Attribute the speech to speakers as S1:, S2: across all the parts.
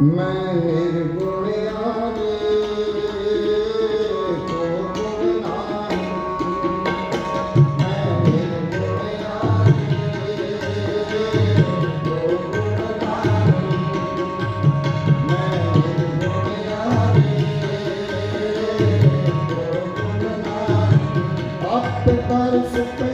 S1: ਮੈਂ ਨਿਰਗੁਣਿਆ ਦੇ ਕੋ ਗੁਣ Super.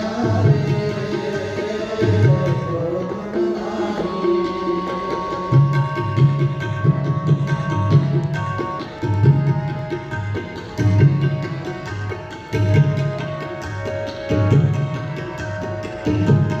S2: Thank you.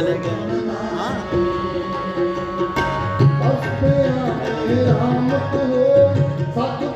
S2: ਸਾਇਲੈਂਟ ਹੈ ਹਾਂ
S1: ਬਸ ਤੇਰਾ ਨਾਮ ਹੈ ਸਤਿ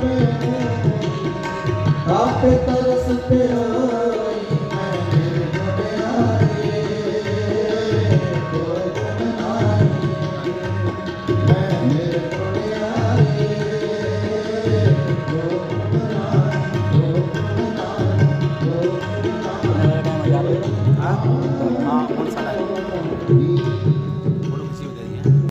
S1: ਪਿਆ
S2: ਰੱਬ ਤਰਸ ਪਿਆ।